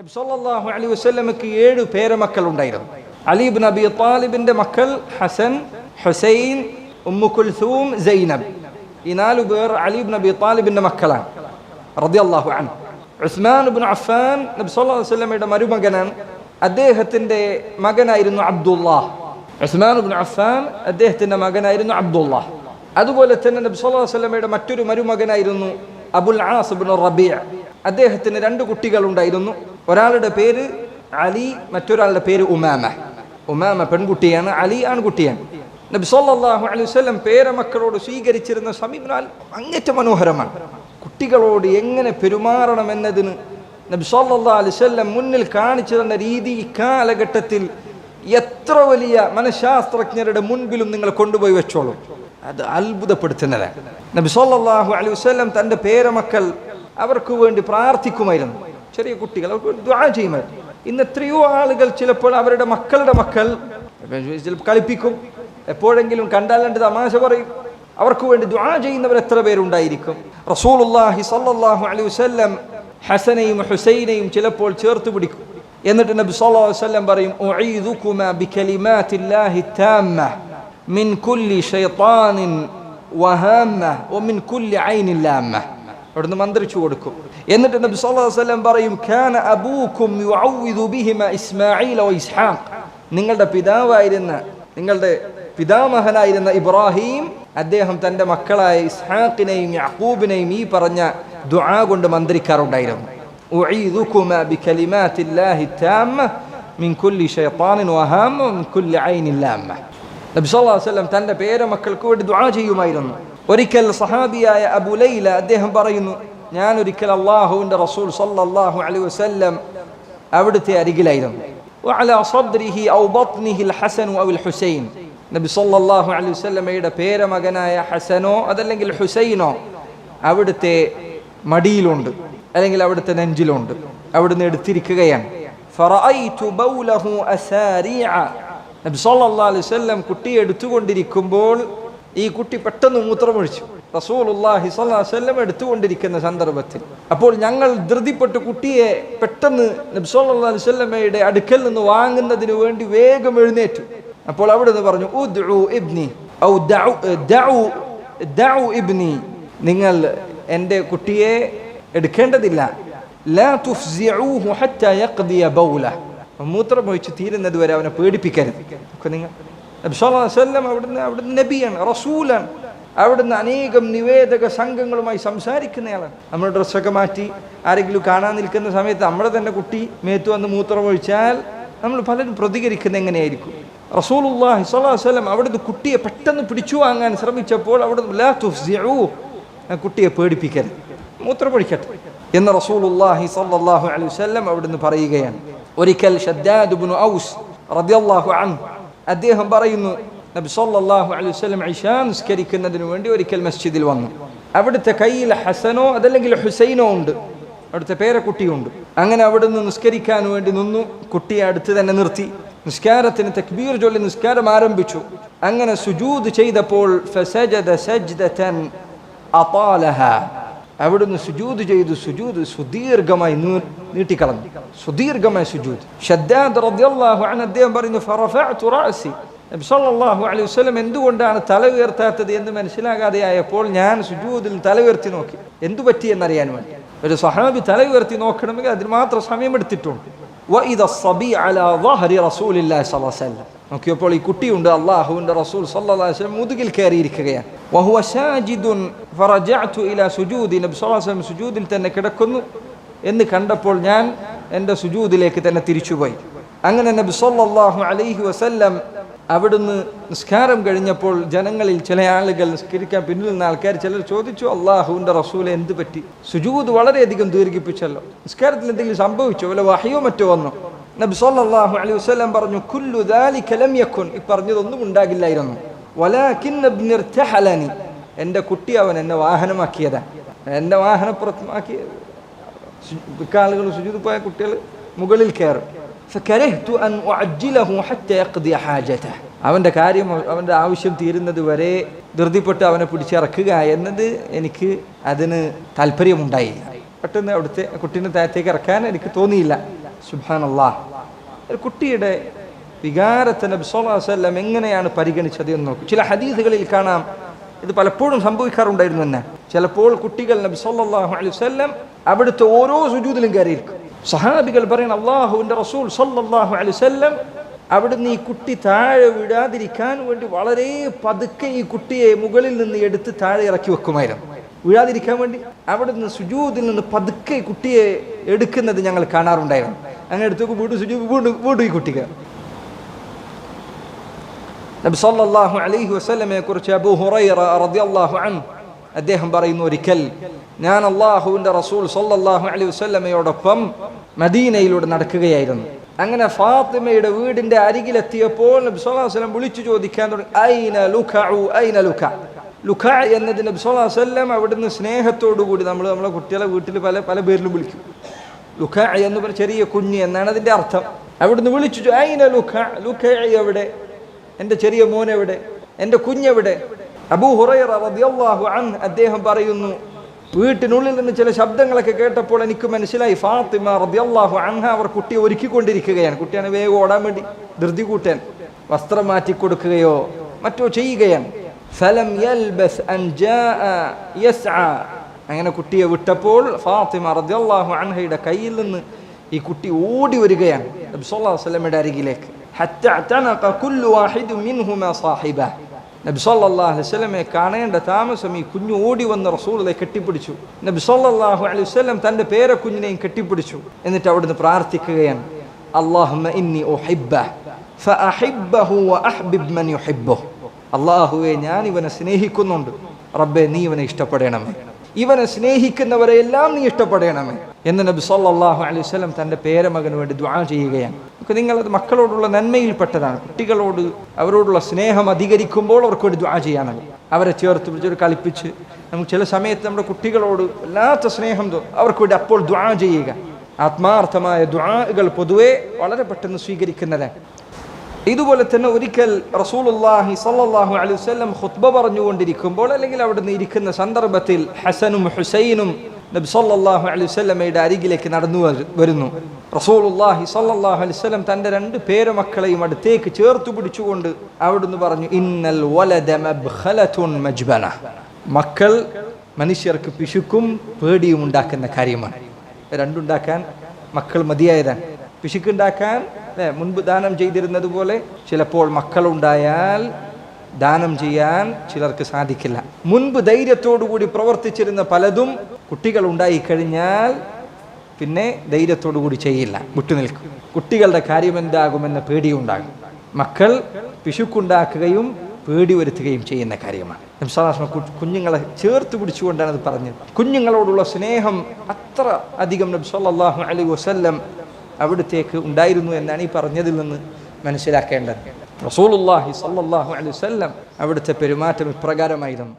നബി സല്ലല്ലാഹു അലൈഹി വസല്ലമക്ക് ഏഴ് പേരമക്കൾ ഉണ്ടായിരുന്നു അലീബ് നബി താലിബിന്റെ മക്കൾ Hasan Hussain Ummu Kulsum Zainab. ഈ നാലു പേർ ഇബ്നു നബി താലിബിന്റെ മക്കളാണ്. റളിയല്ലാഹു അൻഹു. ഉസ്മാൻ ഇബ്നു അഫ്ഫാൻ നബി സല്ലല്ലാഹു അലൈഹി വസല്ലമയുടെ മരുമകനാണ്. അദ്ദേഹത്തിന്റെ മകനായിരുന്നു അബ്ദുല്ലാഹ് ഉസ്മാൻ ഇബ്നു അഫ്ഫാൻ അദ്ദേഹത്തിന്റെ മകനായിരുന്നു അബ്ദുല്ലാഹ് അതുപോലെ തന്നെ നബി സല്ലല്ലാഹു അലൈഹി വസല്ലമയുടെ മറ്റൊരു മരുമകനായിരുന്നു അബുൽ ആസ് ഇബ്നു റബീഅ അദ്ദേഹത്തിന് രണ്ട് കുട്ടികൾ ഉണ്ടായിരുന്നു ഒരാളുടെ പേര് അലി മറ്റൊരാളുടെ പേര് ഉമാമ. ഉമാമ പെൺകുട്ടിയാണ് അലി ആൺകുട്ടിയാണ്. നബി സല്ലാഹു അലൈഹി വസല്ലം പേരമക്കളോട് സ്വീകരിച്ചിരുന്ന സമീപനം അങ്ങേറ്റ മനോഹരമാണ്. കുട്ടികളോട് എങ്ങനെ പെരുമാറണം എന്നതിന് നബി സല്ലാ അലൈഹി വസല്ലം മുന്നിൽ കാണിച്ചു തന്ന രീതി ഇക്കാലഘട്ടത്തിൽ എത്ര വലിയ മനഃശാസ്ത്രജ്ഞരുടെ മുൻപിലും നിങ്ങൾ കൊണ്ടുപോയി വെച്ചോളൂ. അത് അത്ഭുതപ്പെടുത്തുന്നതാണ്. നബി സല്ലാഹു അലൈഹി വസല്ലം തന്റെ പേരമക്കൾ അവർക്ക് വേണ്ടി പ്രാർത്ഥിക്കുമായിരുന്നു. ചെറിയ കുട്ടികൾ അവർക്ക് ദ്വാ ചെയ്യുമായിരുന്നു. ഇന്ന് എത്രയോ ആളുകൾ ചിലപ്പോൾ അവരുടെ മക്കളുടെ മക്കൾ കളിപ്പിക്കും. എപ്പോഴെങ്കിലും കണ്ടാൽ രണ്ട് തമാശ പറയും. അവർക്ക് വേണ്ടി ദ്വാ ചെയ്യുന്നവർ എത്ര പേരുണ്ടായിരിക്കും? റസൂലുള്ളാഹി സല്ലാഹു അലൈഹി വസല്ലം ഹസനെയും ഹുസൈനെയും ചിലപ്പോൾ ചേർത്ത് പിടിക്കും. എന്നിട്ട് നബി സല്ലല്ലാഹു അലൈഹി വസല്ലം പറയും ഉഈദുകുമാ ബികലിമാത്തില്ലാഹി മിൻ കുല്ലി വമിൻ കുല്ലി ഐനിൻ അവിടുന്ന് മന്ത്രിച്ചു കൊടുക്കും. എന്നിട്ട് നബി വസല്ലം പറയും കാന അബൂക്കും വ ഇസ്ഹാഖ്. നിങ്ങളുടെ പിതാവായിരുന്ന നിങ്ങളുടെ പിതാമഹനായിരുന്ന ഇബ്രാഹിം അദ്ദേഹം തന്റെ മക്കളായ ഇസ്ഹാഖിനെയും യഅഖൂബിനെയും ഈ പറഞ്ഞ ദുആ കൊണ്ട് മന്ത്രിക്കാറുണ്ടായിരുന്നു. ഉഈദുകുമാ ബികലിമാത്തില്ലാഹി താമ്മ മിൻ കുല്ലി ഷൈത്താനിൻ വഹാമ്മ വമിൻ കുല്ലി ഐനി ലാമ്മ. നബി സല്ലല്ലാഹു അലൈഹി വസല്ലം തന്റെ പേരമക്കൾക്ക് വേണ്ടി ദുആ ചെയ്യുമായിരുന്നു. ഒരിക്കൽ സഹാബിയായ അബുലൈല അദ്ദേഹം പറയുന്നു ഞാൻ ഒരിക്കൽ അള്ളാഹുവിന്റെ റസൂൽ സല്ലാഹു അലൈ വസ്ല്ലം അവിടുത്തെ അരികിലായിരുന്നു. ഹുസൈൻ നബി സല്ലാഹു അലൈഹി വസ്ല്ലമയുടെ പേരമകനായ ഹസനോ അതല്ലെങ്കിൽ ഹുസൈനോ അവിടുത്തെ മടിയിലുണ്ട് അല്ലെങ്കിൽ അവിടുത്തെ നെഞ്ചിലുണ്ട് അവിടുന്ന് എടുത്തിരിക്കുകയാണ്. നബി സല്ലാ അലൈഹി വല്ലം കുട്ടിയെ എടുത്തുകൊണ്ടിരിക്കുമ്പോൾ ഈ കുട്ടി പെട്ടെന്ന് മൂത്രമൊഴിച്ചു. അലൈഹി വസല്ലം എടുത്തുകൊണ്ടിരിക്കുന്ന സന്ദർഭത്തിൽ. അപ്പോൾ ഞങ്ങൾ ധൃതിപ്പെട്ട് കുട്ടിയെ പെട്ടെന്ന് നബി സല്ലല്ലാഹു അലൈഹി വസല്ലമയുടെ അടുക്കൽ നിന്ന് വാങ്ങുന്നതിന് വേണ്ടി വേഗം എഴുന്നേറ്റു. അപ്പോൾ അവിടെ നിന്ന് പറഞ്ഞു ഇബ്നി ഔ ഇബ്നി. നിങ്ങൾ എന്റെ കുട്ടിയെ എടുക്കേണ്ടതില്ല. മൂത്രമൊഴിച്ച് തീരുന്നത് വരെ അവനെ പേടിപ്പിക്കരുത്. നിങ്ങൾ നബി സല്ലല്ലാഹു അലൈഹി അവിടുന്ന് അവിടുന്ന് നബിയാണ് റസൂലാണ്. അവിടുന്ന് അനേകം നിവേദക സംഘങ്ങളുമായി സംസാരിക്കുന്നയാളാണ്. നമ്മൾ ഡ്രസ്സൊക്കെ മാറ്റി ആരെങ്കിലും കാണാൻ നിൽക്കുന്ന സമയത്ത് നമ്മുടെ തന്നെ കുട്ടി മേത്ത് വന്ന് മൂത്രമൊഴിച്ചാൽ നമ്മൾ പലരും പ്രതികരിക്കുന്ന എങ്ങനെയായിരിക്കും? അലൈഹി വസല്ലം അവിടുന്ന് കുട്ടിയെ പെട്ടെന്ന് പിടിച്ചു വാങ്ങാൻ ശ്രമിച്ചപ്പോൾ അവിടുന്ന് കുട്ടിയെ പേടിപ്പിക്കരുത്. മൂത്രമൊഴിക്കട്ടെ എന്ന് റസൂലുള്ളാഹി സ്വല്ലല്ലാഹു അലൈഹി വസല്ലം അവിടുന്ന് പറയുകയാണ്. ഒരിക്കൽ ഔസ് റളിയല്ലാഹു അൻഹു അദ്ദേഹം പറയുന്നു നബി സല്ലാഹു അലൈഹി വസല്ലം ഇശാ നിസ്കരിക്കുന്നതിന് വേണ്ടി ഒരിക്കൽ മസ്ജിദിൽ വന്നു. അവിടുത്തെ കയ്യിൽ ഹസനോ അതല്ലെങ്കിൽ ഹുസൈനോ ഉണ്ട്. അവിടുത്തെ പേരക്കുട്ടിയുണ്ട്. അങ്ങനെ അവിടുന്ന് നിസ്കരിക്കാൻ വേണ്ടി നിന്നു. കുട്ടിയെ അടുത്ത് തന്നെ നിർത്തി. നിസ്കാരത്തിന് തക്ബീർ ചൊല്ലി നിസ്കാരം ആരംഭിച്ചു. അങ്ങനെ സുജൂദ് ചെയ്തപ്പോൾ അവിടുന്ന് സുജൂദ് ചെയ്തു. സുജൂദ് സുദീർഘമായി നീട്ടിക്കളഞ്ഞു സുദീർഘമായ സുജൂദ് ഷദ്ദാദ് റദ്യല്ലാഹു അൻ അദ്ദേഹം പറയുന്നു ഫറഫഅതു റാസി നബി സല്ലല്ലാഹു അലൈഹി വസല്ലം എന്തുകൊണ്ടാണ് തല ഉയർത്താത്തത് എന്ന് മനസ്സിലാകാതെയായപ്പോൾ ഞാൻ സുജൂദിൽ തല ഉയർത്തി നോക്കി എന്തു പറ്റി എന്നറിയാൻ വേണ്ടി ഒരു സഹാബി തല ഉയർത്തി നോക്കണമെങ്കിൽ അതിന് മാത്രം സമയം എടുത്തിട്ടുണ്ട് നോക്കിയപ്പോൾ ഈ കുട്ടിയുണ്ട് അള്ളാഹുവിൻ്റെ റസൂൽ സല്ലാസ്ലം മുതുകിൽ കയറിയിരിക്കുകയാണ് സുജൂദിൽ തന്നെ കിടക്കുന്നു എന്ന് കണ്ടപ്പോൾ ഞാൻ എന്റെ സുജൂദിലേക്ക് തന്നെ തിരിച്ചുപോയി. അങ്ങനെ നബി സല്ലല്ലാഹു അലൈഹി വസല്ലം അവിടുന്ന് നിസ്കാരം കഴിഞ്ഞപ്പോൾ ജനങ്ങളിൽ ചില ആളുകൾ നിസ്കരിക്കാൻ പിന്നിൽ നിന്ന ആൾക്കാർ ചിലർ ചോദിച്ചു അള്ളാഹുവിന്റെ റസൂലെ എന്ത് പറ്റി? സുജൂദ് വളരെയധികം ദീർഘിപ്പിച്ചല്ലോ. നിസ്കാരത്തിൽ എന്തെങ്കിലും സംഭവിച്ചോ? വല്ല വഹയോ മറ്റോ വന്നോ? നബി സല്ലല്ലാഹു അലൈഹി വസല്ലം പറഞ്ഞു കുല്ലു ദാലിക ലം യകുൻ. ഈ പറഞ്ഞതൊന്നും ഉണ്ടാകില്ലായിരുന്നു. എന്റെ കുട്ടി അവൻ എന്നെ വാഹനമാക്കിയതാണ് എന്റെ മിക്ക ആളുകൾ പോയ കുട്ടികൾ മുകളിൽ കയറും. അവന്റെ കാര്യം അവന്റെ ആവശ്യം തീരുന്നത് വരെ ധൃതിപ്പെട്ട് അവനെ പിടിച്ചിറക്കുക എന്നത് എനിക്ക് അതിന് താല്പര്യമുണ്ടായില്ല പെട്ടെന്ന് അവിടുത്തെ കുട്ടീനെ താഴത്തേക്ക് ഇറക്കാൻ എനിക്ക് തോന്നിയില്ല. സുബാനല്ലാ ഒരു കുട്ടിയുടെ വികാരത്തെ നബ്സോലാസ്ല്ലാം എങ്ങനെയാണ് പരിഗണിച്ചത് എന്ന് നോക്കും. ചില ഹദീസുകളിൽ കാണാം. ഇത് പലപ്പോഴും സംഭവിക്കാറുണ്ടായിരുന്നു തന്നെ. ചിലപ്പോൾ കുട്ടികൾ നബ്സോല്ലാഹു അലൈഹി വല്ലം അവിടുത്തെ ഓരോ സുജൂതിലും കയറിയിരിക്കും. സഹാബികൾ പറയണം അള്ളാഹുവിന്റെ റസൂൽ സല്ലാഹു അലൈഹി വസല്ലം അവിടുന്ന് ഈ കുട്ടി താഴെ വിടാതിരിക്കാൻ വേണ്ടി വളരെ പതുക്കെ ഈ കുട്ടിയെ മുകളിൽ നിന്ന് എടുത്ത് താഴെ ഇറക്കി വെക്കുമായിരുന്നു. വീഴാതിരിക്കാൻ വേണ്ടി അവിടുന്ന് സുജൂതിൽ നിന്ന് പതുക്കെ ഈ കുട്ടിയെ എടുക്കുന്നത് ഞങ്ങൾ കാണാറുണ്ടായിരുന്നു. അങ്ങനെ എടുത്തു വീണ്ടും സുജൂ വീണ്ടും വീണ്ടും ഈ കുട്ടിക്ക് നബി സല്ലല്ലാഹു അലൈഹി വസല്ലമയെ കുറിച്ച് അബൂ ഹുറൈറ റളിയല്ലാഹു അൻഹു അദ്ദേഹം പറയുന്നു ഒരിക്കൽ ഞാൻ അള്ളാഹുവിന്റെ റസൂൽ സൊല്ലാഹു അലൈഹി വസല്ലമയോടൊപ്പം മദീനയിലൂടെ നടക്കുകയായിരുന്നു. അങ്ങനെ ഫാത്തിമയുടെ വീടിന്റെ അരികിലെത്തിയപ്പോൾ നബി വിളിച്ചു ചോദിക്കാൻ തുടങ്ങി ഐന ഐന ലുഖ ലുഖ എന്നതിന് നബി അവിടുന്ന് സ്നേഹത്തോടു കൂടി നമ്മൾ നമ്മളെ കുട്ടികളെ വീട്ടിൽ പല പല പേരിലും വിളിക്കും. ലുഖ എന്ന് പറഞ്ഞ ചെറിയ കുഞ്ഞ് എന്നാണ് അതിന്റെ അർത്ഥം. അവിടുന്ന് വിളിച്ചു ഐന ലുഖ ലുഖ എവിടെ? എന്റെ ചെറിയ മോൻ എവിടെ? എന്റെ കുഞ്ഞെവിടെ അബൂ ഹുറൈറ റളിയല്ലാഹു അൻ അദ്ദേഹം പറയുന്നു വീട്ടിനുള്ളിൽ നിന്ന് ചില ശബ്ദങ്ങളൊക്കെ കേട്ടപ്പോൾ എനിക്ക് മനസ്സിലായി ഫാത്തിമ റളിയല്ലാഹു അൻഹ അവർ കുട്ടിയെ ഒരുക്കിക്കൊണ്ടിരിക്കുകയാണ്. കുട്ടിയാണ് വേഗം ഓടാൻ വേണ്ടി ധൃതി കൂട്ടാൻ വസ്ത്രം മാറ്റി കൊടുക്കുകയോ മറ്റോ ചെയ്യുകയാണ്. ഫലം യൽബസ് അൻ യസ്ആ അങ്ങനെ കുട്ടിയെ വിട്ടപ്പോൾ ഫാത്തിമ റളിയല്ലാഹു അൻഹയുടെ കയ്യിൽ നിന്ന് ഈ കുട്ടി ഓടി വരികയാണ് നബി സല്ലല്ലാഹു അലൈഹി വസല്ലമയുടെ അരികിലേക്ക്. ഹത്ത അഅ്തനഖ കുല്ലു വാഹിദു മിൻഹുമാ സാഹിബ. നബി സല്ലല്ലാഹു അലൈഹി വസല്ലമയെ കാണേണ്ട താമസം ഈ കുഞ്ഞു ഓടി വന്ന റസൂളെ കെട്ടിപ്പിടിച്ചു. നബി സല്ലല്ലാഹു അലൈഹി വസല്ലം തന്റെ പേര കുഞ്ഞിനെയും കെട്ടിപ്പിടിച്ചു. എന്നിട്ട് അവിടുന്ന് പ്രാർത്ഥിക്കുകയാണ് അള്ളാഹുവെ ഞാൻ ഇവനെ സ്നേഹിക്കുന്നുണ്ട്. റബ്ബെ നീ ഇവനെ ഇഷ്ടപ്പെടണമേ. ഇവനെ സ്നേഹിക്കുന്നവരെ എല്ലാം നീ ഇഷ്ടപ്പെടണമേ. എന്ന് നബി സല്ലല്ലാഹു അലൈഹി വസല്ലം തന്റെ പേരമകന് വേണ്ടി ദുആ ചെയ്യുകയാണ്. നമുക്ക് നിങ്ങളത് മക്കളോടുള്ള നന്മയിൽപ്പെട്ടതാണ്. കുട്ടികളോട് അവരോടുള്ള സ്നേഹം അധികരിക്കുമ്പോൾ അവർക്ക് വേണ്ടി ദുആ ചെയ്യാനാണ്. അവരെ ചേർത്ത് പിടിച്ചൊരു കളിപ്പിച്ച് നമുക്ക് ചില സമയത്ത് നമ്മുടെ കുട്ടികളോട് വല്ലാത്ത സ്നേഹം അവർക്ക് വേണ്ടി അപ്പോൾ ദുആ ചെയ്യുക. ആത്മാർത്ഥമായ ദുആകൾ പൊതുവെ വളരെ പെട്ടെന്ന് സ്വീകരിക്കുന്നതാണ്. ഇതുപോലെ തന്നെ ഒരിക്കൽ റസൂലുള്ളാഹി സല്ലാഹു അലൈഹി വസല്ലം ഖുത്ബ പറഞ്ഞുകൊണ്ടിരിക്കുമ്പോൾ അല്ലെങ്കിൽ അവിടുന്ന് ഇരിക്കുന്ന സന്ദർഭത്തിൽ ഹസനും ഹുസൈനും നബി സല്ലാഹു അലൈഹി വസല്ലമയുടെ അരികിലേക്ക് നടന്നു വരു- വരുന്നു. റസൂലുള്ളാഹി സല്ലാഹു വസല്ലം തന്റെ രണ്ട് പേരമക്കളെയും അടുത്തേക്ക് ചേർത്ത് പിടിച്ചുകൊണ്ട് അവിടുന്ന് പറഞ്ഞു ഇന്നൽ മജ്ബന മക്കൾ മനുഷ്യർക്ക് പിശുക്കും പേടിയും ഉണ്ടാക്കുന്ന കാര്യമാണ്. രണ്ടുണ്ടാക്കാൻ മക്കൾ മതിയായതാണ്. പിശുക്കുണ്ടാക്കാൻ മുൻപ് ദാനം ചെയ്തിരുന്നത് പോലെ ചിലപ്പോൾ മക്കളുണ്ടായാൽ ദാനം ചെയ്യാൻ ചിലർക്ക് സാധിക്കില്ല. മുൻപ് ധൈര്യത്തോടുകൂടി പ്രവർത്തിച്ചിരുന്ന പലതും കുട്ടികൾ ഉണ്ടായിക്കഴിഞ്ഞാൽ പിന്നെ ധൈര്യത്തോടു കൂടി ചെയ്യില്ല. വിട്ടുനിൽക്കും കുട്ടികളുടെ കാര്യം എന്താകുമെന്ന പേടിയുണ്ടാകും. മക്കൾ പിശുക്കുണ്ടാക്കുകയും പേടി വരുത്തുകയും ചെയ്യുന്ന കാര്യമാണ്. നബ്സലാസ്മ കുഞ്ഞുങ്ങളെ ചേർത്ത് പിടിച്ചുകൊണ്ടാണ് അത് പറഞ്ഞത്. കുഞ്ഞുങ്ങളോടുള്ള സ്നേഹം അത്ര അധികം നബി സല്ലല്ലാഹു അലൈഹി വസല്ലം അവിടത്തേക്ക് ഉണ്ടായിരുന്നു എന്നാണ് ഈ പറഞ്ഞതിൽ നിന്ന് മനസ്സിലാക്കേണ്ടത്. റസൂലുള്ളാഹി അള്ളാഹി അലൈഹി വസല്ലം അവിടുത്തെ പെരുമാറ്റം ഇപ്രകാരമായിരുന്നു.